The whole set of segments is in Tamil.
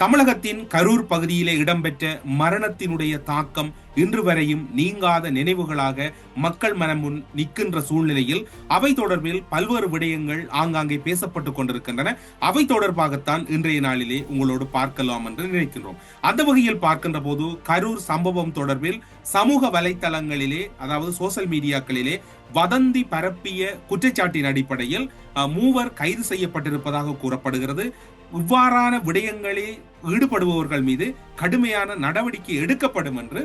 தமிழகத்தின் கரூர் பகுதியிலே இடம்பெற்ற மரணத்தினுடைய தாக்கம் இன்று வரையும் நீங்காத நினைவுகளாக மக்கள் மனம் முன் நிற்கின்ற சூழ்நிலையில் அவை தொடர்பில் பல்வேறு விடயங்கள் ஆங்காங்கே பேசப்பட்டுக் கொண்டிருக்கின்றன. அவை தொடர்பாகத்தான் இன்றைய நாளிலே உங்களோடு பார்க்கலாம் என்று நினைக்கின்றோம். அந்த வகையில் பார்க்கின்ற போது கரூர் சம்பவம் தொடர்பில் சமூக வலைத்தளங்களிலே அதாவது சோசியல் மீடியாக்களிலே வதந்தி பரப்பிய குற்றச்சாட்டின் அடிப்படையில் மூவர் கைது செய்யப்பட்டிருப்பதாக கூறப்படுகிறது. இவ்வாறான விடயங்களில் ஈடுபடுபவர்கள் மீது கடுமையான நடவடிக்கை எடுக்கப்படும் என்று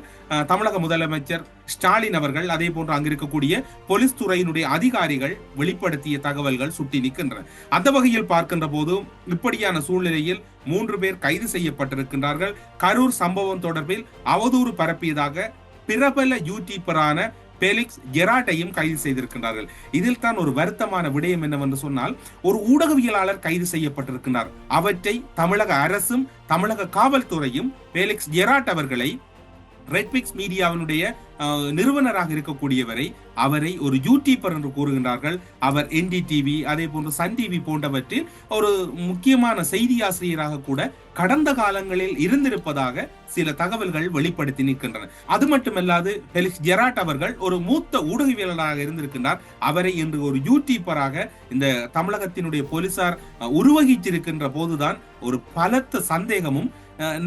தமிழக முதலமைச்சர் ஸ்டாலின் அவர்கள் அதே போன்று அங்கிருக்கக்கூடிய போலீஸ் துறையினுடைய அதிகாரிகள் வெளிப்படுத்திய தகவல்கள் சுட்டி நிற்கின்றன. அந்த வகையில் பார்க்கின்ற போதும் இப்படியான சூழ்நிலையில் மூன்று பேர் கைது செய்யப்பட்டிருக்கின்றார்கள். கரூர் சம்பவம் தொடர்பில் அவதூறு பரப்பியதாக பிரபல யூடியூபரான பெலிக்ஸ் ஜெராட்டையும் கைது செய்திருக்கின்றார்கள். இதில் தான் ஒரு வருத்தமான விடயம் என்னவென்று சொன்னால் ஒரு ஊடகவியலாளர் கைது செய்யப்பட்டிருக்கிறார் அவற்றை தமிழக அரசும் தமிழக காவல்துறையும் பெலிக்ஸ் ஜெராட் அவர்களை ரெட்மிக்ஸ் மீடியாவினுடைய நிறுவனராக இருக்கக்கூடியவரை அவரை ஒரு யூடியூபர் என்று கூறுகின்றார்கள். அவர் என்டிடிவி அதே போன்று சன் டிவி போன்றவற்றில் ஒரு முக்கியமான செய்தி ஆசிரியராக கூட கடந்த காலங்களில் இருந்திருப்பதாக சில தகவல்கள் வெளிப்படுத்தி நிற்கின்றன. அது மட்டுமல்லாது பெலிக்ஸ் ஜெராட் அவர்கள் ஒரு மூத்த ஊடகவியலாளராக இருந்திருக்கின்றார். அவரை இன்று ஒரு யூடியூபராக இந்த தமிழகத்தினுடைய போலீசார் உருவகிச்சிருக்கின்ற போதுதான் ஒரு பலத்த சந்தேகமும்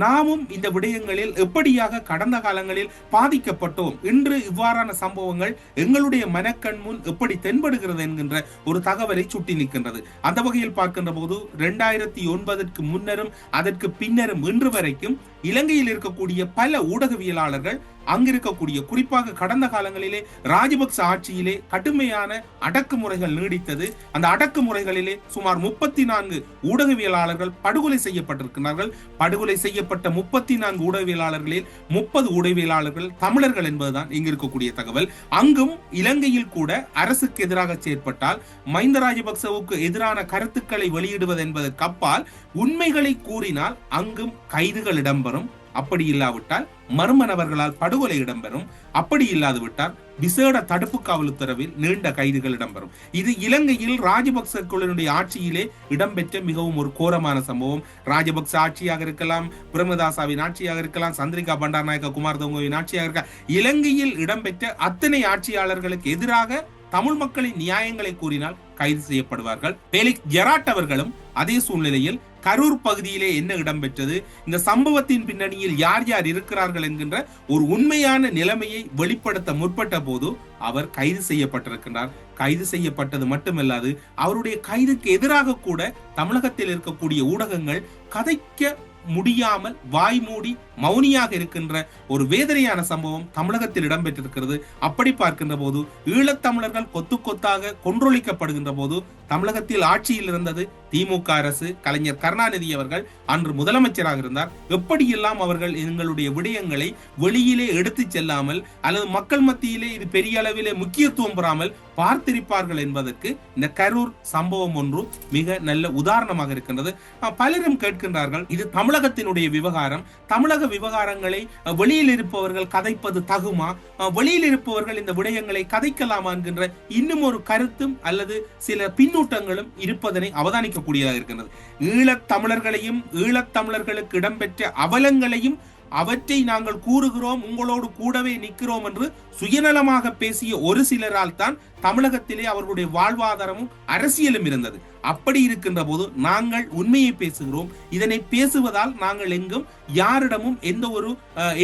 நாமும் இந்த விடயங்களில் எப்படியாக கடந்த காலங்களில் பாதிக்கப்பட்டோம்? இன்று இவ்வாறான சம்பவங்கள் எங்களுடைய மனக்கண் முன் எப்படி தென்படுகிறது என்கின்ற ஒரு தகவலை சுட்டி நிற்கின்றது. அந்த வகையில் பார்க்கின்ற போது இரண்டாயிரத்தி ஒன்பதற்கு முன்னரும் அதற்கு பின்னரும் இன்று வரைக்கும் இலங்கையில் இருக்கக்கூடிய பல ஊடகவியலாளர்கள் அங்கிருக்கக்கூடிய குறிப்பாக கடந்த காலங்களிலே ராஜபக்ச ஆட்சியிலே கடுமையான அடக்குமுறைகள் நீடித்தது. அந்த அடக்குமுறைகளிலே சுமார் முப்பத்தி நான்கு ஊடகவியலாளர்கள் படுகொலை செய்யப்பட்டிருக்கிறார்கள். படுகொலை செய்யப்பட்ட முப்பத்தி நான்கு ஊடகவியலாளர்களில் முப்பது ஊடகவியலாளர்கள் தமிழர்கள் என்பதுதான் இங்கு இருக்கக்கூடிய தகவல். அங்கும் இலங்கையில் கூட அரசுக்கு எதிராக செயற்பட்டால் மஹிந்த ராஜபக்சவுக்கு எதிரான கருத்துக்களை வெளியிடுவது என்பதற்கு அப்பால் உண்மைகளை கூறினால் அங்கும் கைதுகள் இடம்பெறும். அப்படி இல்லாவிட்டால் மர்ம நபர்களால் படுகொலை இடம்பெறும். அப்படி இல்லாது விட்டால் விசேட தடுப்பு காவல் உத்தரவில் நீண்ட கைதுகள் இடம்பெறும். இது இலங்கையில் ராஜபக்ச குழுவினுடைய ஆட்சியிலே இடம்பெற்ற மிகவும் ஒரு கோரமான சம்பவம். ராஜபக்ச ஆட்சியாக இருக்கலாம் பிரேமதாசாவின் ஆட்சியாக இருக்கலாம் சந்திரிகா பண்டாரநாயக்க குமார் தொங்கவின் ஆட்சியாக இருக்கலாம். இலங்கையில் இடம்பெற்ற அத்தனை ஆட்சியாளர்களுக்கு எதிராக தமிழ் மக்களின் நியாயங்களை கூறினால் கைது செய்யப்படுவார்கள். பேலிக் ஜெராட் அவர்களும் அதே சூழ்நிலையில் கரூர் பகுதியிலே என்ன இடம்பெற்றது? இந்த சம்பவத்தின் பின்னணியில் யார் யார் இருக்கிறார்கள் என்கின்ற ஒரு உண்மையான நிலைமையை வெளிப்படுத்த முற்பட்ட போது அவர் கைது செய்யப்பட்டிருக்கிறார் கைது செய்யப்பட்டது மட்டுமல்லாது அவருடைய கைதுக்கு எதிராக கூட தமிழகத்தில் இருக்கக்கூடிய ஊடகங்கள் கதைக்க முடியாமல் வாய் மூடி மௌனியாக இருக்கின்ற ஒரு வேதனையான சம்பவம் தமிழகத்தில் இடம்பெற்றிருக்கிறது. அப்படி பார்க்கின்ற போது ஈழத்தமிழர்கள் கொத்து கொத்தாக கொன்றொழிக்கப்படுகின்ற போது தமிழகத்தில் ஆட்சியில் இருந்தது திமுக அரசு. கலைஞர் கருணாநிதி அவர்கள் அன்று முதலமைச்சராக இருந்தார். எப்படியெல்லாம் அவர்கள் எங்களுடைய விடயங்களை வெளியிலே எடுத்துச் செல்லாமல் அல்லது மக்கள் மத்தியிலே இது பெரிய அளவிலே முக்கியத்துவம் பெறாமல் பார்த்திருப்பார்கள் என்பதற்கு இந்த கரூர் சம்பவம் ஒன்று மிக நல்ல உதாரணமாக இருக்கின்றது. பலரும் கேட்கின்றார்கள் இது தமிழகத்தினுடைய விவகாரம். தமிழக உலக விவகாரங்களை வெளியில் இருப்பவர்கள் கதைப்பது தகுமா? வெளியில் இருப்பவர்கள் இந்த விடயங்களை கதைக்கலாமா என்கின்ற இன்னும் ஒரு கருத்தும் அல்லது சில பின்னூட்டங்களும் இருப்பதனை அவதானிக்கக்கூடியதாக இருக்கின்றது. ஈழத் தமிழர்களையும் ஈழத் தமிழர்களுக்கு இடம்பெற்ற அவலங்களையும் அவற்றை நாங்கள் கூறுகிறோம் உங்களோடு கூடவே நிற்கிறோம் என்று சுயநலமாக பேசிய ஒரு சிலரால் தான் தமிழகத்திலே அவர்களுடைய வாழ்வாதாரமும் அரசியலும் இருந்தது. அப்படி இருக்கின்ற போது நாங்கள் உண்மையை பேசுகிறோம். இதனை பேசுவதால் நாங்கள் எங்கும் யாரிடமும் எந்த ஒரு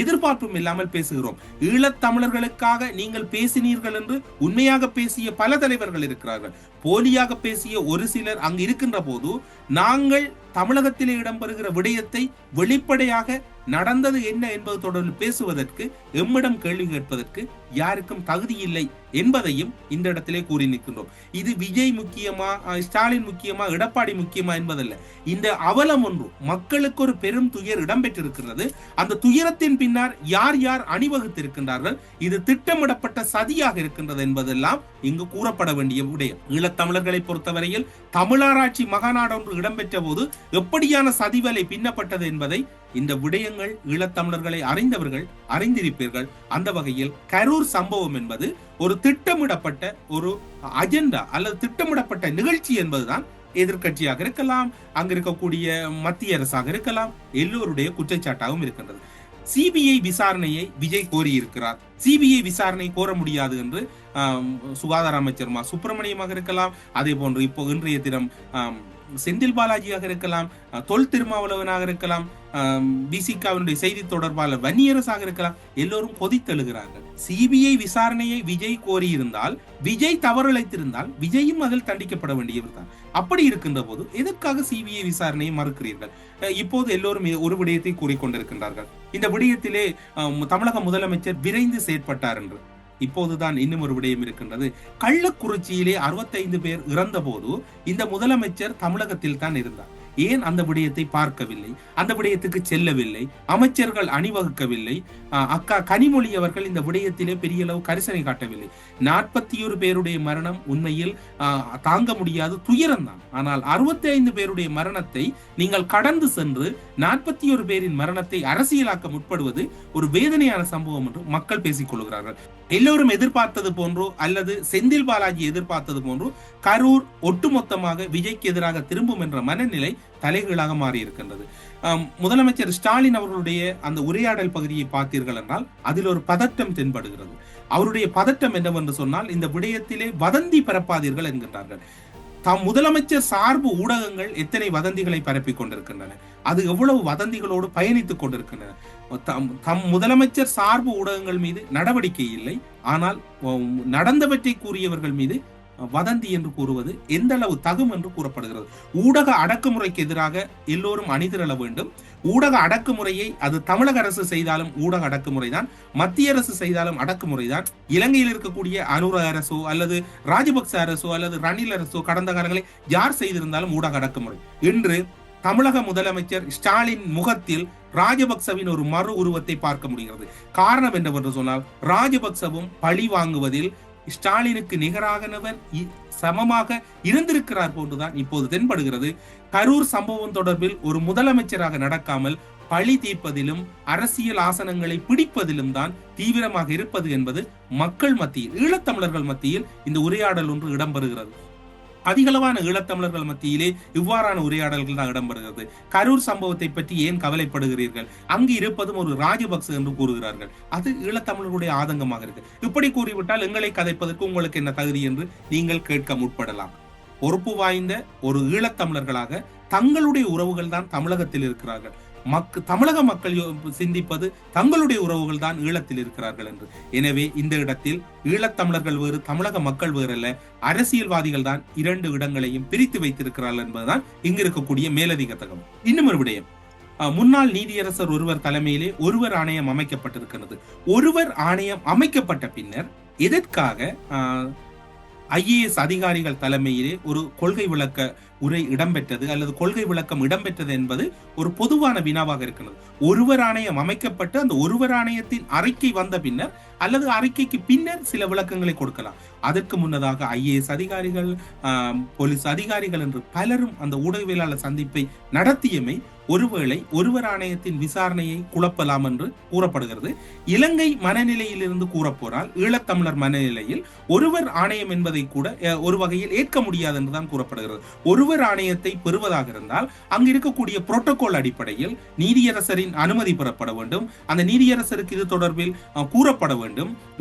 எதிர்பார்ப்பும் இல்லாமல் பேசுகிறோம். ஈழத்தமிழர்களுக்காக நீங்கள் பேசினீர்கள் என்று உண்மையாக பேசிய பல தலைவர்கள் இருக்கிறார்கள். போலியாக பேசிய ஒரு சிலர் அங்கு இருக்கின்ற போது நாங்கள் தமிழகத்திலே இடம்பெறுகிற விடயத்தை வெளிப்படையாக நடந்தது என்ன என்பது தொடர்பில் பேசுவதற்கு எம்மிடம் கேள்வி கேட்பதற்கு யாருக்கும் தகுதி இல்லை என்பதையும் இந்த இடத்திலே கூறி நிற்கின்றோம். இது விஜய் முக்கியமா ஸ்டாலின் முக்கியமா எடப்பாடி முக்கியமா என்பதல்ல. இந்த அவலம் ஒன்று மக்களுக்கு ஒரு பெரும் துயர் இடம்பெற்றிருக்கிறது. அந்த துயரத்தின் பின்னர் யார் யார் அணிவகுத்திருக்கின்றார்கள்? இது திட்டமிடப்பட்ட சதியாக இருக்கின்றது என்பதெல்லாம் இங்கு கூறப்பட வேண்டிய விடயம். ஈழத்தமிழர்களை பொறுத்தவரையில் தமிழராட்சி மகாநாடு ஒன்று இடம்பெற்ற போது எப்படியான சதிவலை பின்னப்பட்டது என்பதை இந்த விடயங்கள் ஈழத்தமிழர்களை அறிந்தவர்கள் அறிந்திருப்பீர்கள். அந்த வகையில் கரூர் சம்பவம் என்பது ஒரு திட்டமிடப்பட்ட ஒரு அஜெண்டா அல்லது திட்டமிடப்பட்ட நிகழ்ச்சி என்பதுதான் எதிர்க்கட்சியாக இருக்கலாம் அங்க இருக்கக்கூடிய மத்திய அரசாக இருக்கலாம் எல்லோருடைய குற்றச்சாட்டாகவும் இருக்கின்றது. சிபிஐ விசாரணையை விஜய் கோரியிருக்கிறார். சிபிஐ விசாரணை கோர முடியாது என்று சுகாதார அமைச்சர் மா. சுப்பிரமணியமாக இருக்கலாம் அதே போன்று இப்போ இன்றைய தினம் செந்தில் பாலாஜியாக இருக்கலாம் தொல் திருமாவளவனாக இருக்கலாம் பிசிகாவினுடைய செய்தி தொடர்பாளர் வன்னியரசாக இருக்கலாம். எல்லோரும் கொதித்தெழுகிறார்கள் சிபிஐ விசாரணையை விஜய் கோரியிருந்தால் விஜய் தவறிழைத்திருந்தால் விஜயும் அதில் தண்டிக்கப்பட வேண்டியவர் தான். அப்படி இருக்கின்ற போது எதற்காக சிபிஐ விசாரணையை மறுக்கிறீர்கள்? இப்போது எல்லோரும் ஒரு விடயத்தை கூறிக்கொண்டிருக்கின்றார்கள். இந்த விடயத்திலே தமிழக முதலமைச்சர் விரைந்து செயற்பட்டார் என்று. இப்போதுதான் இன்னும் ஒரு விடயம் இருக்கின்றது. கள்ளக்குறிச்சியிலே அறுபத்தைந்து பேர் இறந்த போது இந்த முதலமைச்சர் தமிழகத்தில் தான் இருந்தார். ஏன் அந்த விடயத்தை பார்க்கவில்லை? அந்த விடயத்துக்கு செல்லவில்லை. அமைச்சர்கள் அணிவகுக்கவில்லை. அக்கா கனிமொழி அவர்கள் இந்த விடயத்திலே பெரிய அளவு கரிசனை காட்டவில்லை. நாற்பத்தி ஒரு பேருடைய மரணம் உண்மையில் தாங்க முடியாத துயரம்தான். ஆனால் அறுபத்தி ஐந்து பேருடைய மரணத்தை நீங்கள் கடந்து சென்று நாற்பத்தி ஒரு பேரின் மரணத்தை அரசியலாக்க முற்படுவது ஒரு வேதனையான சம்பவம் என்று மக்கள் பேசிக் கொள்கிறார்கள். எல்லோரும் எதிர்பார்த்தது போன்றோ அல்லது செந்தில் பாலாஜி எதிர்பார்த்தது போன்றோ கரூர் ஒட்டுமொத்தமாக விஜய்க்கு எதிராக திரும்பும் என்ற மனநிலை தலைகீழாக மாறியிருக்கின்றது. முதலமைச்சர் ஸ்டாலின் அவர்களுடைய அந்த உரையாடல் பகுதியை பார்த்தீர்கள் என்றால் அதில் ஒரு பதட்டம் தென்படுகிறது. அவருடைய பதட்டம் என்னவென்று சொன்னால் இந்த விடயத்திலே வதந்தி பரப்பாதீர்கள் என்கின்றார்கள். தாம் முதலமைச்சர் சார்பு ஊடகங்கள் எத்தனை வதந்திகளை பரப்பிக் கொண்டிருக்கின்றன? அது எவ்வளவு வதந்திகளோடு பயணித்துக் கொண்டிருக்கின்றன? தம் தம் முதலமைச்சர் சார்பு ஊடகங்கள் மீது நடவடிக்கை இல்லை. ஆனால் நடந்தவற்றை கூறியவர்கள் மீது வதந்தி என்று கூறுவது எந்த அளவு தகும் என்று கூறப்படுகிறது. ஊடக அடக்குமுறைக்கு எதிராக எல்லோரும் அணிதிரள வேண்டும். ஊடக அடக்குமுறையை அது தமிழக அரசு செய்தாலும் ஊடக அடக்குமுறை தான் மத்திய அரசு செய்தாலும் அடக்குமுறை தான் இலங்கையில் இருக்கக்கூடிய அனுர அரசோ அல்லது ராஜபக்ச அரசோ அல்லது ரணில் அரசோ கடந்த காலங்களில் யார் செய்திருந்தாலும் ஊடக அடக்குமுறை. இன்று தமிழக முதலமைச்சர் ஸ்டாலின் முகத்தில் ராஜபக்சவின் ஒரு மறு உருவத்தை பார்க்க முடிகிறது. காரணம் என்னவென்று சொன்னால் ராஜபக்சவும் பழி வாங்குவதில் ஸ்டாலினுக்கு நிகராகனவர் சமமாக இருந்திருக்கிறார் போன்றுதான் இப்போது தென்படுகிறது. கரூர் சம்பவம் தொடர்பில் ஒரு முதலமைச்சராக நடக்காமல் பழி தீர்ப்பதிலும் அரசியல் ஆசனங்களை பிடிப்பதிலும் தான் தீவிரமாக இருப்பது என்பது மக்கள் மத்தியில் ஈழத்தமிழர்கள் மத்தியில் இந்த உரையாடல் ஒன்று இடம்பெறுகிறது. அதிகளவான ஈழத்தமிழர்கள் மத்தியிலே இவ்வாறான உரையாடல்கள் தான் இடம்பெறுகிறது. கரூர் சம்பவத்தை பற்றி ஏன் கவலைப்படுகிறீர்கள்? அங்கு இருப்பதும் ஒரு ராஜபக்ச என்று கூறுகிறார்கள். அது ஈழத்தமிழர்களுடைய ஆதங்கமாக இருக்கு. இப்படி கூறிவிட்டால் எங்களை கதைப்பதற்கு உங்களுக்கு என்ன தகுதி என்று நீங்கள் கேட்க முற்படலாம். பொறுப்பு வாய்ந்த ஒரு ஈழத்தமிழர்களாக தங்களுடைய உறவுகள் தான் தமிழகத்தில் இருக்கிறார்கள். மக்கு தமிழக மக்கள் சிந்திப்பது தங்களுடைய உறவுகள் தான் ஈழத்தில் இருக்கிறார்கள் என்று. எனவே இந்த இடத்தில் ஈழத்தமிழர்கள் வேறு தமிழக மக்கள் வேறு அல்ல அரசியல்வாதிகள் தான் இரண்டு இடங்களையும் பிரித்து வைத்திருக்கிறார்கள் என்பதுதான் இங்கு இருக்கக்கூடிய மேலதிக தகவல் இன்னும் ஒரு விடயம். முன்னாள் நீதியரசர் ஒருவர் தலைமையிலே ஒருவர் ஆணையம் அமைக்கப்பட்டிருக்கிறது. ஒருவர் ஆணையம் அமைக்கப்பட்ட பின்னர் எதற்காக ஐஏஎஸ் அதிகாரிகள் தலைமையிலே ஒரு கொள்கை விளக்க உரை இடம்பெற்றது அல்லது கொள்கை விளக்கம் இடம்பெற்றது என்பது ஒரு பொதுவான வினாவாக இருக்கிறது. ஒருவர் ஆணையம் அமைக்கப்பட்டு அந்த ஒருவர் ஆணையத்தின் அறிக்கை வந்த பின்னர் அல்லது அறிக்கைக்கு பின்னர் சில விளக்கங்களை கொடுக்கலாம். அதற்கு முன்னதாக ஐஏஎஸ் அதிகாரிகள் போலீஸ் அதிகாரிகள் என்று பலரும் அந்த ஊடகவியலாளர் சந்திப்பை நடத்தியமை ஒருவேளை ஒருவர் ஆணையத்தின் விசாரணையை குழப்பலாம் என்று கூறப்படுகிறது. இலங்கை மனநிலையிலிருந்து கூறப்போனால் ஈழத்தமிழர் மனநிலையில் ஒருவர் ஆணையம் என்பதை கூட ஒரு வகையில் ஏற்க முடியாது என்றுதான் கூறப்படுகிறது. ஒருவர் ஆணையத்தை பெறுவதாக இருந்தால் அங்கு இருக்கக்கூடிய புரோட்டோகால் அடிப்படையில் நீதியரசரின் அனுமதி பெறப்பட வேண்டும். அந்த நீதியரசருக்கு இது தொடர்பில் கூறப்பட வேண்டும்.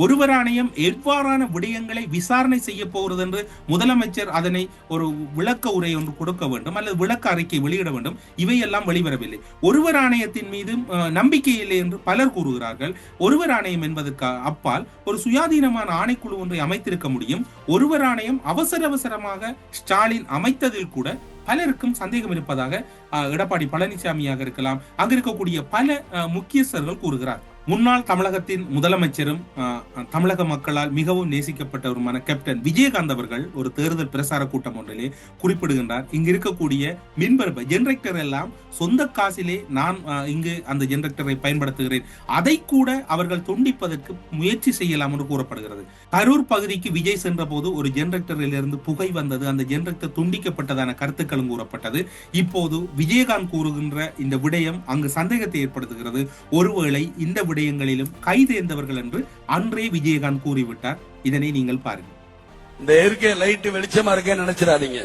ஒருவர் ஆணையம் எவ்வாறான விடயங்களை விசாரணை செய்ய போகிறது என்று முதலமைச்சர் அதனை ஒரு விளக்க உரை ஒன்று கொடுக்க வேண்டும் அல்லது விளக்க அறிக்கை வெளியிட வேண்டும். இவையெல்லாம் வெளிவரவில்லை. ஒருவர் ஆணையத்தின் மீது நம்பிக்கை இல்லை என்று பலர் கூறுகிறார்கள். ஒருவர் ஆணையம் என்பதற்கு அப்பால் ஒரு சுயாதீனமான ஆணைக்குழு ஒன்றை அமைத்திருக்க முடியும். ஒருவர் ஆணையம் அவசர அவசரமாக ஸ்டாலின் அமைத்ததில் கூட பலருக்கும் சந்தேகம் இருப்பதாக எடப்பாடி பழனிசாமியாக இருக்கலாம். அங்கு இருக்கக்கூடிய பல முக்கியஸ்தர்கள் கூறுகிறார். முன்னாள் தமிழகத்தின் முதலமைச்சரும் தமிழக மக்களால் மிகவும் நேசிக்கப்பட்டவருமான கேப்டன் விஜயகாந்த் அவர்கள் ஒரு தேர்தல் பிரசார கூட்டம் ஒன்றிலே குறிப்பிடுகின்றார். இங்கு இருக்கக்கூடிய மின்பரப்பு ஜெனரேட்டர் எல்லாம் சொந்த காசிலே நான் இங்கு அந்த ஜெனரேட்டரை பயன்படுத்துகிறேன். அதை கூட அவர்கள் துண்டிப்பதற்கு முயற்சி செய்யலாம் என்று கூறப்படுகிறது. கரூர் பகுதிக்கு விஜய் சென்ற போது ஒரு ஜெனரேட்டரில் இருந்து புகை வந்தது. அந்த ஜெனரேட்டர் துண்டிக்கப்பட்டதான கருத்துக்களும் கூறப்பட்டது. இப்போது விஜயகாந்த் கூறுகின்ற இந்த விடயம் அங்கு சந்தேகத்தை ஏற்படுத்துகிறது. ஒருவேளை இந்த விடயங்களிலும் கைதேர்ந்தவர்கள் என்று அன்றே விஜயகாந்த் கூறிவிட்டார். இதனை நீங்கள் பாருங்க இந்த இயற்கை லைட் வெளிச்சமா இருக்கேன்னு நினைச்சிடாதீங்க.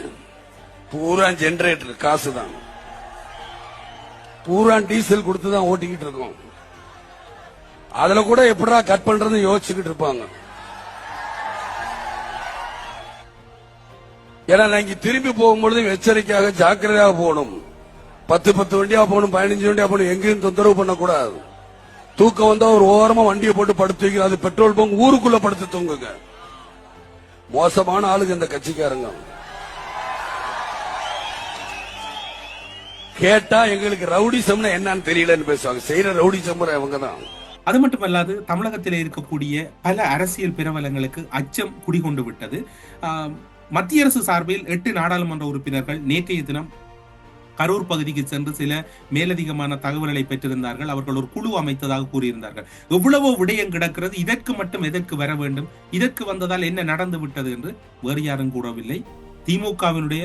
பூரா ஜெனரேட்டர் காசு தான் பூரா டீசல் கொடுத்து தான் ஓட்டிக்கிட்டு இருக்கோம். அதுல கூட எப்படா கட் பண்றதுன்னு யோசிச்சுக்கிட்டு இருப்பாங்க. ஏன்னா நான் இங்க திரும்பி போகும்பொழுது எச்சரிக்கையாக ஜாக்கிரதையாக போகணும். பத்து பத்து வண்டியா போகணும் பதினஞ்சு வண்டியா போகணும் எங்கேயும் தொந்தரவு பண்ணக்கூடாது. தூக்கம் வந்தா ஒரு ஓரமா வண்டியை போட்டு படுத்து வைக்கணும் அது பெட்ரோல் பங்க் ஊருக்குள்ள படுத்து தூங்குங்க. மோசமான ஆளுங்க இந்த கட்சிக்காரங்க. கேட்டா எங்களுக்கு ரவுடிசம்னா என்னன்னு தெரியலன்னு பேசுவாங்க. செய்யற ரவுடிசம் அவங்க தான் அது மட்டுமல்லாது தமிழகத்தில் இருக்கக்கூடிய பல அரசியல் பிரபலங்களுக்கு அச்சம் குடிகொண்டு விட்டது. மத்திய அரசு சார்பில் எட்டு நாடாளுமன்ற உறுப்பினர்கள் நேற்றைய தினம் கரூர் பகுதிக்கு சென்று சில மேலதிகமான தகவல்களை பெற்றிருந்தார்கள். அவர்கள் ஒரு குழு அமைத்ததாக கூறியிருந்தார்கள். எவ்வளவோ விடயம் கிடக்கிறது. இதற்கு மட்டும் எதற்கு வர வேண்டும்? இதற்கு வந்ததால் என்ன நடந்து விட்டது என்று வேறு யாரும் கூறவில்லை. திமுகவினுடைய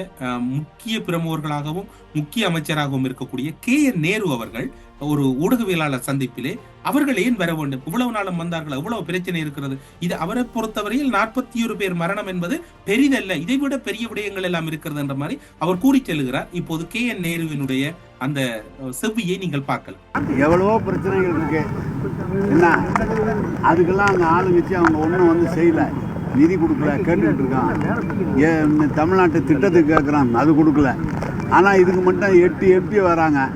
முக்கிய பிரமுகர்களாகவும் முக்கிய அமைச்சராகவும் இருக்கக்கூடிய கே என் நேரு அவர்கள் ஒரு ஊடகவியலாளர் சந்திப்பிலே அவர்கள் ஏன் வர வேண்டும்? இவ்வளவு நாளும் வந்தார்கள் அவ்வளவு பிரச்சனை இருக்கிறது. இது அவரை பொறுத்தவரையில் நாற்பத்தி ஒரு பேர் மரணம் என்பது பெரிதல்ல. இதைவிட பெரிய விடயங்கள் எல்லாம் இருக்கிறது என்ற மாதிரி அவர் கூறி செல்கிறார். இப்போது கே. என். நேருவினுடைய அந்த செவ்வியை நீங்கள் பார்க்கலாம். எவ்வளவோ பிரச்சனைகள் இருக்கு. என்ன? அதுக்கெல்லாம் அந்த ஆளு வச்சு அவங்க ஒன்றும் வந்து செய்யல. நிதி கொடுக்கல கேட்டுக்கிட்டு இருக்கான். தமிழ்நாட்டு திட்டத்துக்கு கேட்குறான் அது கொடுக்கல. ஆனால் இதுக்கு மட்டும் எட்டு எம்பி வராங்க.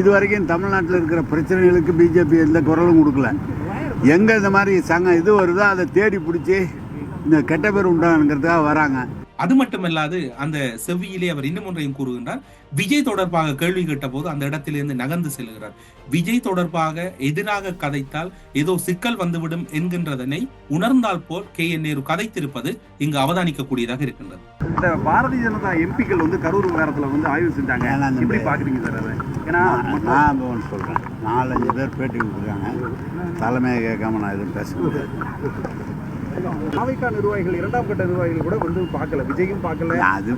இது வரைக்கும் தமிழ்நாட்டில் இருக்கிற பிரச்சனைகளுக்கு பிஜேபி எந்த குரலும் கொடுக்கல. எங்கே இந்த மாதிரி சங்கம் இது வருதோ அதை தேடி பிடிச்சி இந்த கெட்ட பேர் உண்டானுங்கிறதுக்காக வராங்க. அது மட்டுமல்லாது அந்த செவ்வியிலே அவர் இன்னும் ஒன்றையும் கூறுகின்றார் விஜய் தொடர்பாக கேள்வி கேட்ட போது அந்த இடத்திலிருந்து நகர்ந்து செல்கிறார். விஜய் தொடர்பாக எதிராக கதைத்தால் ஏதோ சிக்கல் வந்துவிடும் என்கின்றதனை உணர்ந்தால் போல் கே என் நேரு கதைத்திருப்பது இங்கு அவதானிக்கக்கூடியதாக இருக்கின்றது. இந்த பாரதிய ஜனதா எம்பிக்கள் வந்து கரூர் விவகாரத்துல வந்து ஆய்வு செஞ்சாங்க. எப்படி பாக்குறீங்க சார் ஏன்னா நான் ஒன்று சொல்கிறேன் நாலஞ்சு பேர் பேட்டி கொடுத்துருக்காங்க தலைமையை கேட்காம நான் எதுவும் பேச முடியாது. மாவிகா நிர்வாகிகள் இரண்டாம் கட்ட நிர்வாகிகள் கூட வந்து பார்க்கல. விஜயும் பார்க்கல. அது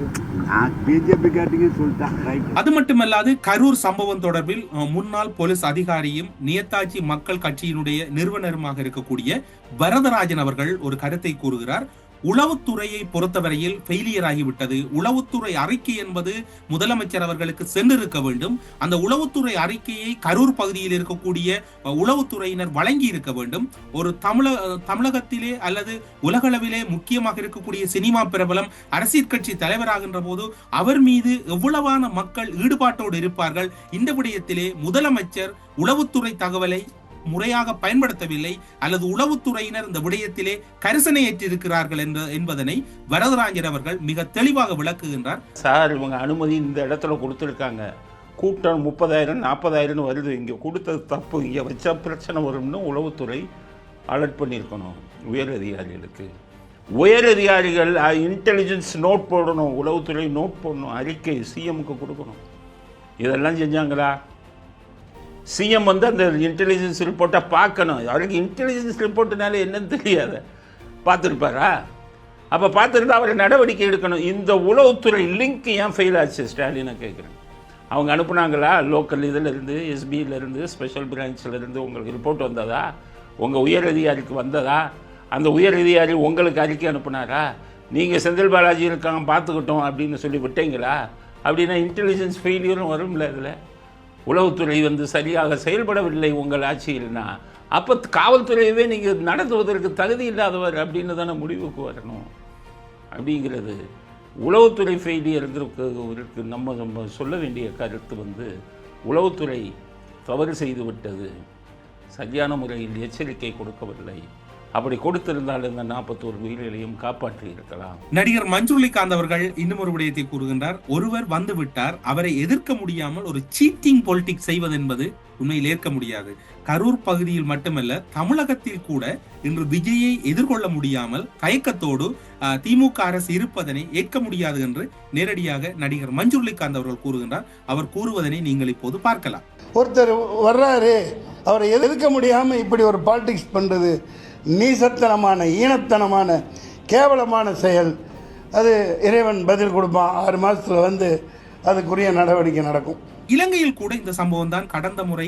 நான் பிஜேபி கேட்டீங்கன்னு சொல்லிட்டேன் அது மட்டுமல்லாது கரூர் சம்பவம் தொடர்பில் முன்னாள் போலீஸ் அதிகாரியும் நியத்தாட்சி மக்கள் கட்சியினுடைய நிறுவனருமாக இருக்கக்கூடிய வரதராஜன் அவர்கள் ஒரு கருத்தை கூறுகிறார். உளவுத்துறையை பொறுத்தவரையில் ஃபெயிலியர் ஆகிவிட்டது. உளவுத்துறை அறிக்கை என்பது முதலமைச்சர் அவர்களுக்கு சென்றிருக்க வேண்டும். அந்த உளவுத்துறை அறிக்கையை கரூர் பகுதியில் இருக்கக்கூடிய உளவுத்துறையினர் வழங்கி இருக்க வேண்டும். ஒரு தமிழ தமிழகத்திலே அல்லது உலகளவிலே முக்கியமாக இருக்கக்கூடிய சினிமா பிரபலம் அரசியல் கட்சி தலைவராகின்ற போது அவர் மீது எவ்வளவான மக்கள் ஈடுபாட்டோடு இருப்பார்கள். இந்த விடயத்திலே முதலமைச்சர் உளவுத்துறை தகவலை முறையாக பயன்படுத்தவில்லை அல்லது உளவுத்துறையினர் இந்த விடயத்திலே கரிசனை ஏற்றிருக்கிறார்கள் என்ற என்பதனை வரதராஜன் அவர்கள் மிக தெளிவாக விளக்குகின்றார். சார் இவங்க அனுமதி இந்த இடத்துல கொடுத்துருக்காங்க. கூட்டம் முப்பதாயிரம் நாற்பதாயிரம்னு வருது. இங்கே கொடுத்தது தப்பு. இங்கே வச்சா பிரச்சனை வரும்னு உளவுத்துறை அலர்ட் பண்ணியிருக்கணும். உயர் அதிகாரிகளுக்கு. உயர் அதிகாரிகள் இன்டெலிஜென்ஸ் நோட் போடணும். உளவுத்துறை நோட் போடணும். அறிக்கை சிஎம்க்கு கொடுக்கணும். இதெல்லாம் செஞ்சாங்களா? சிஎம் வந்து அந்த இன்டெலிஜென்ஸ் ரிப்போர்ட்டை பார்க்கணும். அவருக்கு இன்டெலிஜென்ஸ் ரிப்போர்ட்டுனால என்னன்னு தெரியாது. பார்த்துருப்பாரா? அப்போ பார்த்துருந்தா அவர் நடவடிக்கை எடுக்கணும். இந்த உளவுத்துறை லிங்க் ஏன் ஃபெயில் ஆச்சு? ஸ்டாலினை கேட்குறேன் அவங்க அனுப்புனாங்களா? லோக்கல் இதில் இருந்து ஸ்பெஷல் பிரான்ச்சிலேருந்து உங்களுக்கு ரிப்போர்ட் வந்ததா? உங்கள் உயர் அதிகாரிக்கு வந்ததா? அந்த உயர் அதிகாரி உங்களுக்கு அறிக்கை அனுப்புனாரா? நீங்கள் செந்தில் பாலாஜி இருக்காங்க பார்த்துக்கிட்டோம் அப்படின்னு சொல்லி விட்டீங்களா? அப்படின்னா இன்டெலிஜென்ஸ் ஃபெயிலியரும் வரும்ல இதில். உளவுத்துறை வந்து சரியாக செயல்படவில்லை உங்கள் ஆட்சியில்னா அப்போ காவல்துறையவே நீங்கள் நடத்துவதற்கு தகுதி இல்லாதவர் அப்படின்னு தானே முடிவுக்கு வரணும். அப்படிங்கிறது உளவுத்துறை ஃபெயிலியருக்கு நம்ம நம்ம சொல்ல வேண்டிய கருத்து வந்து உளவுத்துறை தவறு செய்துவிட்டது சரியான முறையில் எச்சரிக்கை கொடுக்கவில்லை. அப்படி கொடுத்திருந்தால் இந்த நாற்பத்தோரு உயிர்களையும் காப்பாற்றி இருக்கலாம் நடிகர் மஞ்சுளிகாந்த் அவர்கள் இன்னும் ஒரு விடயத்தை கூறுகின்றார். ஒருவர் வந்து விட்டார் அவரை எதிர்க்க முடியாமல் ஒரு சீட்டிங் பொலிட்டிக்ஸ் செய்வது என்பது உண்மையில் ஏற்க முடியாது. கரூர் பகுதியில் மட்டுமல்ல தமிழகத்தில் கூட இன்று விஜயை எதிர்கொள்ள முடியாமல் தயக்கத்தோடு திமுக அரசு இருப்பதனை ஏற்க முடியாது என்று நேரடியாக நடிகர் மஞ்சுளிகாந்த் அவர்கள் கூறுகின்றார். அவர் கூறுவதனை நீங்கள் இப்போது பார்க்கலாம். ஒருத்தர் வர்றாரு. அவரை எதிர்க்க முடியாமல் இப்படி ஒரு பாலிடிக்ஸ் பண்ணுறது நீசத்தனமான ஈனத்தனமான கேவலமான செயல். அது இறைவன் பதில் கொடுப்பான். ஆறு மாதத்தில் வந்து அதுக்குரிய நடவடிக்கை நடக்கும். இலங்கையில் கூட இந்த சம்பவம் தான் கடந்த முறை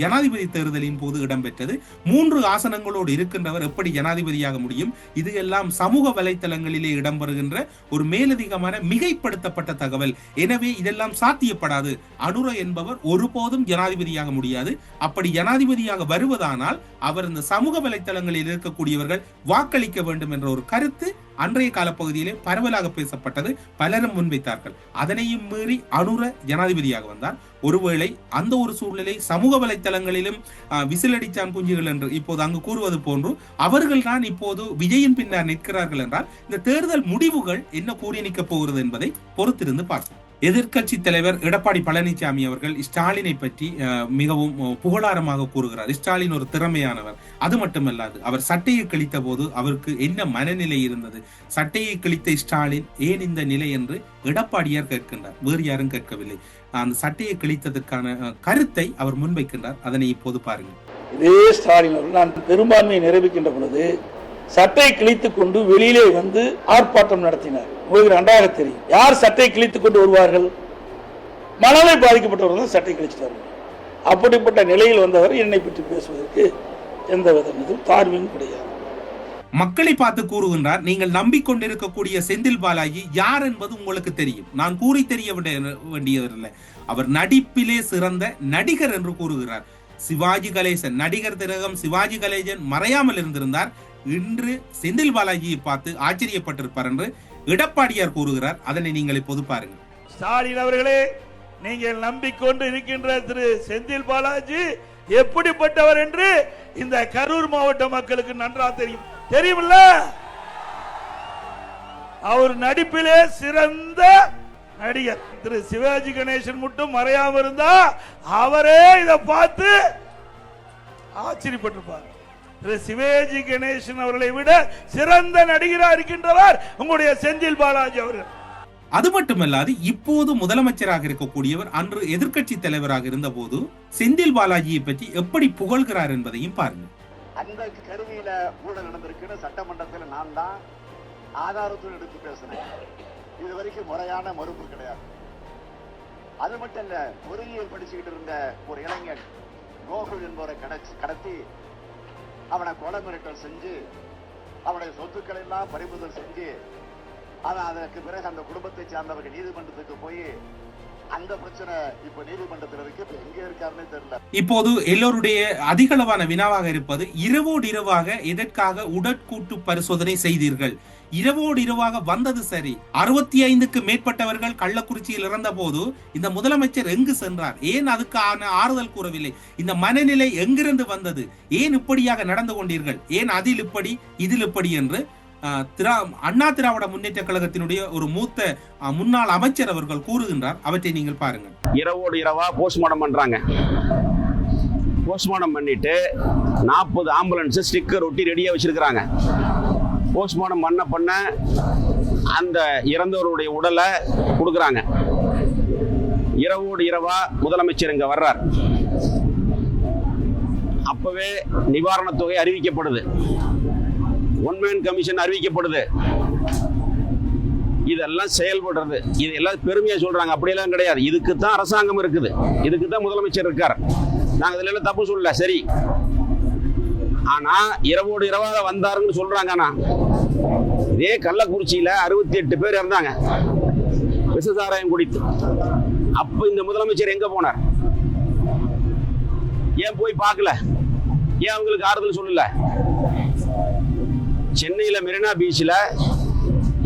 ஜனாதிபதி தேர்தலின் போது இடம்பெற்றது. மூன்று ஆசனங்களோடு இருக்கின்றவர் எப்படி ஜனாதிபதியாக முடியும்? இது எல்லாம் சமூக வலைத்தளங்களிலே இடம்பெறுகின்ற ஒரு மேலதிகமான மிகைப்படுத்தப்பட்ட தகவல். எனவே இதெல்லாம் சாத்தியப்படாது. அனுர என்பவர் ஒருபோதும் ஜனாதிபதியாக முடியாது. அப்படி ஜனாதிபதியாக வருவதானால் அவர் இந்த சமூக வலைத்தளங்களில் இருக்கக்கூடியவர்கள் வாக்களிக்க வேண்டும் என்ற ஒரு கருத்து அன்றைய காலப்பகுதியிலே பரவலாக பேசப்பட்டது பலரும் முன்வைத்தார்கள். அதனையும் மீறி அனுர ஜனாதிபதியாக வந்தார். ஒருவேளை அந்த ஒரு சூழ்நிலை சமூக வலைத்தளங்களிலும் விசிலடிச்சான் குஞ்சுகள் என்று இப்போது அங்கு கூறுவது போன்று அவர்கள் தான் இப்போது விஜயின் பின்னர் நிற்கிறார்கள் என்றால் இந்த தேர்தல் முடிவுகள் என்ன கூறி நிற்கப் போகிறது என்பதை பொறுத்திருந்து பார்ப்போம். எதிர்கட்சி தலைவர் எடப்பாடி பழனிசாமி அவர்கள் ஸ்டாலினை பற்றி மிகவும் புகழாரமாக கூறுகிறார். ஸ்டாலின் ஒரு திறமையானவர். அது மட்டுமல்லாது அவர் சட்டையை கிழித்த போது அவருக்கு என்ன மனநிலை இருந்தது? சட்டையை கிழித்த ஸ்டாலின் ஏன் இந்த நிலை என்று எடப்பாடியார் கேட்கின்றார். வேறு யாரும் கேட்கவில்லை. அந்த சட்டையை கிழித்ததற்கான கருத்தை அவர் முன்வைக்கின்றார். அதனை இப்போது பாருங்கள். இதே ஸ்டாலின் நான் பெரும்பான்மையை நிரூபிக்கின்ற பொழுது சட்டை கிழித்துக் கொண்டு வெளியிலே வந்து ஆர்ப்பாட்டம் நடத்தினார். உங்களுக்கு நன்றாக தெரியும். யார் சட்டை கிழித்துக் கொண்டு வருவார்கள்? மனநிலை பாதிக்கப்பட்டவர்கள் தான் சட்டை கிழிச்சிட்டார்கள் அப்படிப்பட்ட நிலையில் வந்தவர் என்னை பற்றி பேசுவதற்கு எந்த விதம் இதுவும் கிடையாது. மக்களை பார்த்து கூறுகின்றார் நீங்கள் நம்பிக்கொண்டிருக்கக்கூடிய செந்தில் பாலாஜி யார் என்பது உங்களுக்கு தெரியும். நான் கூறி தெரிய வேண்டியவர் வேண்டியதில்லை அவர் நடிப்பிலே சிறந்த நடிகர் என்று கூறுகிறார். சிவாஜி கணேசன் நடிகர் திலகம் சிவாஜி கணேசன் மறையாமல் இருந்திருந்தார். இன்று செந்தில் பாலாஜியை பார்த்து ஆச்சரியப்பட்டிருப்பார் என்று எடப்பாடியார் கூறுகிறார். அதனை நீங்கள் இப்போது பாருங்கள். ஸ்டாலின் அவர்களே நீங்கள் நம்பிக்கொண்டு இருக்கின்ற திரு செந்தில் பாலாஜி எப்படிப்பட்டவர் என்று இந்த கரூர் மாவட்ட மக்களுக்கு நன்றாக தெரியும். தெரியுமில்ல? அவர் நடிப்பிலே சிறந்த நடிகர். திரு சிவாஜி கணேசன் மட்டும் மறையாம இருந்தா அவரே இதை பார்த்து ஆச்சரியப்பட்டிருப்பார். சிவாஜி கணேசன் அவர்களை விட சிறந்த நடிகராக இருக்கின்றவர் உங்களுடைய செந்தில் பாலாஜி அவர்கள். அது மட்டுமல்லாது இப்போது முதலமைச்சராக இருக்கக்கூடியவர் அன்று எதிர்க்கட்சி தலைவராக இருந்தபோது செந்தில் பாலாஜியை பற்றி எப்படி புகழ்கிறார் என்பதையும் பாருங்கள் அந்த கருவியில ஊழல் நடந்திருக்குன்னு சட்டமன்றத்தில் நான் தான் ஆதாரத்துடன் எடுத்து பேசினேன். இது வரைக்கும் முறையான மறுப்பு கிடையாது. அது மட்டும் இல்ல பொறியியல் படிச்சுக்கிட்டு இருந்த ஒரு இளைஞன் கோகுல் என்பவரை கடத்தி அவனை கொலை மிரட்டல் செஞ்சு அவனுடைய சொத்துக்களை எல்லாம் பறிமுதல் செஞ்சு ஆனால் அதற்கு பிறகு அந்த குடும்பத்தை சார்ந்தவர்கள் நீதிமன்றத்துக்கு போய் அந்த பிரச்சனை இப்ப நீதிமன்றத்தில் இருக்கு. இப்ப எங்க இருக்காருன்னே தெரியல. இப்போது எல்லோருடைய அதிகளவான வினாவாக இருப்பது இரவோடு இரவாக எதற்காக உடற்கூட்டு பரிசோதனை செய்தீர்கள்? இரவோடு இரவாக வந்தது சரி. அறுபத்தி ஐந்துக்கு மேற்பட்டவர்கள் கள்ளக்குறிச்சியில் இறந்த போது இந்த முதலமைச்சர் எங்கு சென்றார்? ஏன் அதுக்கான ஆறுதல் கூறவில்லை? இந்த மனநிலை எங்கிருந்து வந்தது? ஏன் இப்படியாக நடந்து கொண்டீர்கள்? ஏன் அதில் இப்படி இதில் இப்படி என்று திரா அண்ணா திராவிட முன்னேற்ற கழகத்தினுடைய ஒரு மூத்த ஆஹ், முன்னாள் அமைச்சர் அவர்கள் கூறுகின்றார். அவற்றை நீங்கள் பாருங்கள். இரவோடு இரவா போஸ்ட்மார்டம் பண்றாங்க. போஸ்ட்மார்டம் பண்ணிட்டு நாற்பது ஆம்புலன்ஸ் ஸ்டிக்கர் ஒட்டி ரெடியா வச்சிருக்கிறாங்க. போஸ்ட்மார்டம் பண்ண பண்ண அந்த இறந்தவருடைய உடலை கொடுக்குறாங்க. இரவோடு இரவா முதலமைச்சர் இங்க வர்றார். அப்பவே நிவாரணத் தொகை அறிவிக்கப்படுது. ஒன் மேன் கமிஷன் அறிவிக்கப்படுது. இதெல்லாம் செயல்படுறது. இதெல்லாம் பெருமையா சொல்றாங்க. அப்படியெல்லாம் கிடையாது. இதுக்கு தான் அரசாங்கம் இருக்குது. இதுக்கு தான் முதலமைச்சர் இருக்கார். நாங்க இதுல எல்லாம் தப்பு சொல்லல. சரி. ஆனா இரவோடு இரவாக வந்தாருன்னு சொல்றாங்க ஆனா. இதே கள்ளக்குறிச்சியில அறுபத்தி எட்டு பேர் இறந்தாங்க. விசசாராயம் குடித்து. அப்போ இந்த முதலமைச்சர் எங்க போனார்? ஏன் போய் பார்க்கல? ஏன் அவங்களுக்கு ஆறுதல் சொல்லல? சென்னையில மெரினா பீச்சில்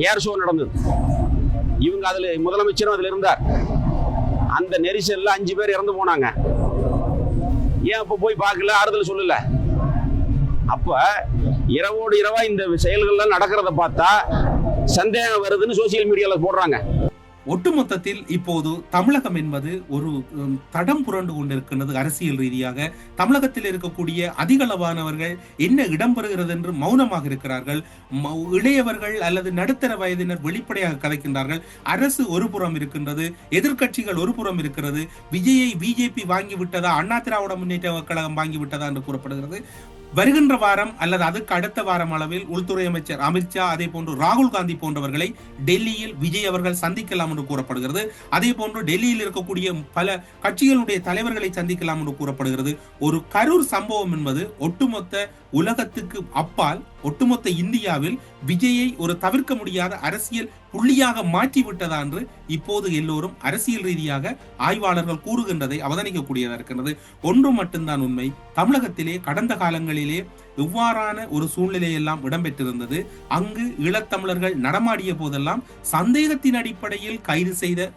ஏர் ஷோ நடந்தது. இவங்க அதுல முதலமைச்சரும் அதுல இருந்தார். அந்த நெரிசல்ல அஞ்சு பேர் இறந்து போனாங்க. ஏன் அப்ப போய் பார்க்கல? ஆறுதல் சொல்லல. அப்ப இரவோடு இரவா இந்த செயல்கள்லாம் நடக்கிறத பார்த்தா சந்தேகம் வருதுன்னு சோசியல் மீடியாவில் போடுறாங்க. ஒட்டுமொத்தத்தில் இப்போது தமிழகம் என்பது ஒரு தடம் புரண்டு கொண்டிருக்கின்றது அரசியல் ரீதியாக. தமிழகத்தில் இருக்கக்கூடிய அதிகளவானவர்கள் என்ன இடம்பெறுகிறது என்று மௌனமாக இருக்கிறார்கள். இளையவர்கள் அல்லது நடுத்தர வயதினர் வெளிப்படையாக கதைக்கின்றார்கள். அரசு ஒரு புறம் இருக்கின்றது எதிர்க்கட்சிகள் ஒரு புறம் இருக்கிறது. விஜயை பிஜேபி வாங்கிவிட்டதா அண்ணா திராவிட முன்னேற்ற கழகம் வாங்கி விட்டதா என்று கூறப்படுகிறது. வருகின்ற வாரம் அல்லது அதுக்கு அடுத்த வாரம் அளவில் உள்துறை அமைச்சர் அமித்ஷா அதே போன்று ராகுல் காந்தி போன்றவர்களை டெல்லியில் விஜய் அவர்கள் சந்திக்கலாம் என்று கூறப்படுகிறது. அதே போன்று டெல்லியில் இருக்கக்கூடிய பல கட்சிகளுடைய தலைவர்களை சந்திக்கலாம் என்று கூறப்படுகிறது. ஒரு கரூர் சம்பவம் என்பது ஒட்டுமொத்த உலகத்துக்கு அப்பால் ஒட்டுமொத்த இந்தியாவில் விஜயை ஒரு தவிர்க்க முடியாத அரசியல் புள்ளியாக மாற்றிவிட்டதா என்று இப்போது எல்லோரும் அரசியல் ரீதியாக ஆய்வாளர்கள் கூறுகின்றதை அவதானிக்கக்கூடியதாக இருக்கின்றது. ஒன்று மட்டும்தான் உண்மை. தமிழகத்திலே கடந்த காலங்களிலே இவ்வாறான ஒரு சூழ்நிலையெல்லாம் இடம்பெற்றிருந்தது. அங்கு ஈழத்தமிழர்கள் நடமாடிய போதெல்லாம் சந்தேகத்தின் அடிப்படையில் கைது செய்த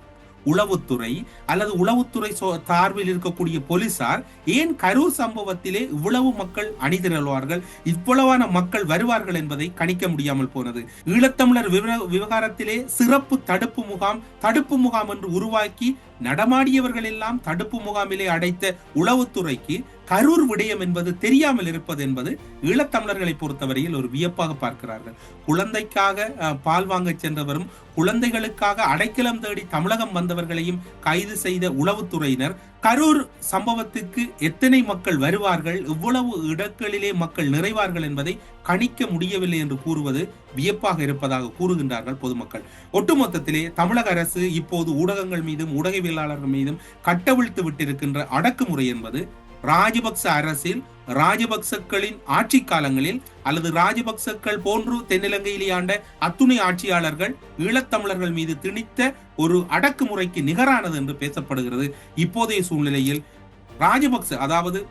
உளவுத்துறை அல்லது உளவுத்துறை சார்பில் இருக்கக்கூடிய போலீசார் ஏன் கரூர் சம்பவத்திலே இவ்வளவு மக்கள் அணிதிரள்வார்கள்? இவ்வளவான மக்கள் வருவார்கள் என்பதை கணிக்க முடியாமல் போனது. ஈழத்தமிழர் விவகாரத்திலே சிறப்பு தடுப்பு முகாம் தடுப்பு முகாம் என்று உருவாக்கி நடமாடியவர்கள் எல்லாம் தடுப்பு முகாமிலே அடைத்த உளவுத்துறைக்கு கரூர் விடயம் என்பது தெரியாமல் இருப்பது என்பது ஈழத்தமிழர்களை பொறுத்தவரையில் ஒரு வியப்பாக பார்க்கிறார்கள். குழந்தைக்காக பால் வாங்க சென்றவரும் குழந்தைகளுக்காக அடைக்கலம் தேடி தமிழகம் வந்தவர்களையும் கைது செய்த உளவுத்துறையினர் கரூர் சம்பவத்துக்கு எத்தனை மக்கள் வருவார்கள் எவ்வளவு இடங்களிலே மக்கள் நிறைவார்கள் என்பதை கணிக்க முடியவில்லை என்று கூறுவது வியப்பாக இருப்பதாக கூறுகின்றார்கள் பொதுமக்கள். ஒட்டுமொத்தத்திலே தமிழக அரசு இப்போது ஊடகங்கள் மீதும் ஊடகவியலாளர்கள் மீதும் கட்டவிழ்த்து விட்டிருக்கின்ற அடக்குமுறை என்பது ராஜபக்ச அரசில் ராஜபக்சக்களின் ஆட்சி காலங்களில் அல்லது ராஜபக்சக்கள் போன்று தென்னிலங்கையிலே ஆண்ட அத்துணை ஆட்சியாளர்கள் ஈழத்தமிழர்கள் மீது திணித்த ஒரு அடக்குமுறைக்கு நிகரானது என்று பேசப்படுகிறது. இப்போதைய சூழ்நிலையில் ராஜபக்ச அதாவது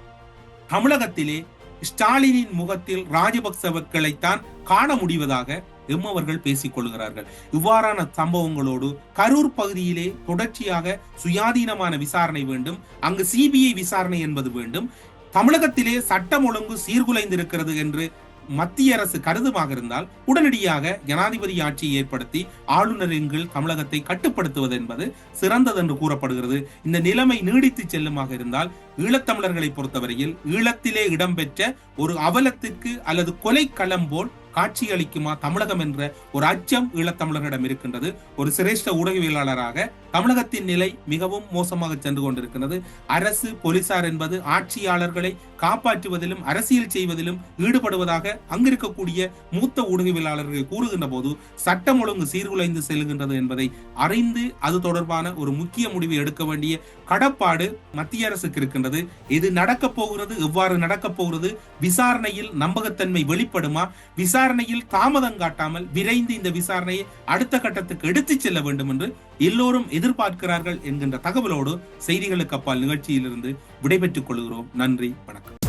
தமிழகத்திலே ஸ்டாலினின் முகத்தில் ராஜபக்சவர்களைத்தான் காண முடிவதாக எம்மவர்கள் பேசிக் கொள்கிறார்கள் இவ்வாறான சம்பவங்களோடு கரூர் பகுதியிலே தொடர்ச்சியாக சுயாதீனமான விசாரணை வேண்டும் அங்கு சிபிஐ விசாரணை என்பது வேண்டும். தமிழகத்திலே சட்டம் ஒழுங்கு சீர்குலைந்திருக்கிறது என்று மத்திய அரசு கருதுமாக இருந்தால் உடனடியாக ஜனாதிபதி ஆட்சியை ஏற்படுத்தி ஆளுநரின் கீழ் தமிழகத்தை கட்டுப்படுத்துவது என்பது சிறந்தது என்று கூறப்படுகிறது. இந்த நிலைமை நீடித்து செல்லுமாக இருந்தால் ஈழத்தமிழர்களை பொறுத்தவரையில் ஈழத்திலே இடம்பெற்ற ஒரு அவலத்துக்கு அல்லது கொலை களம் போல் காட்சியளிக்குமா தமிழகம் என்ற ஒரு அச்சம் ஈழத்தமிழர்களிடம் இருக்கின்றது. ஒரு சிரேஷ்ட ஊடகவியலாளராக தமிழகத்தின் நிலை மிகவும் மோசமாக சென்று கொண்டிருக்கிறது அரசு போலீசார் என்பது ஆட்சியாளர்களை காப்பாற்றுவதிலும் அரசியல் செய்வதிலும் ஈடுபடுவதாக அங்கிருக்கக்கூடிய மூத்த ஊடகவியலாளர்கள் கூறுகின்ற போது சட்டம் ஒழுங்கு சீர்குலைந்து செல்கின்றது என்பதை அறிந்து அது தொடர்பான ஒரு முக்கிய முடிவை எடுக்க வேண்டிய கடப்பாடு மத்திய அரசுக்கு இருக்கின்றது. இது நடக்கப் போகிறது எவ்வாறு நடக்கப் போகிறது விசாரணையில் நம்பகத்தன்மை வெளிப்படுமா விசாரணையில் தாமதம் காட்டாமல் விரைந்து இந்த விசாரணையை அடுத்த கட்டத்துக்கு எடுத்துச் செல்ல வேண்டும் என்று எல்லோரும் எதிர்பார்க்கிறார்கள் என்கின்ற தகவலோடு செய்திகளுக்கு அப்பால் நிகழ்ச்சியிலிருந்து விடைபெற்றுக் கொள்கிறோம். நன்றி வணக்கம்.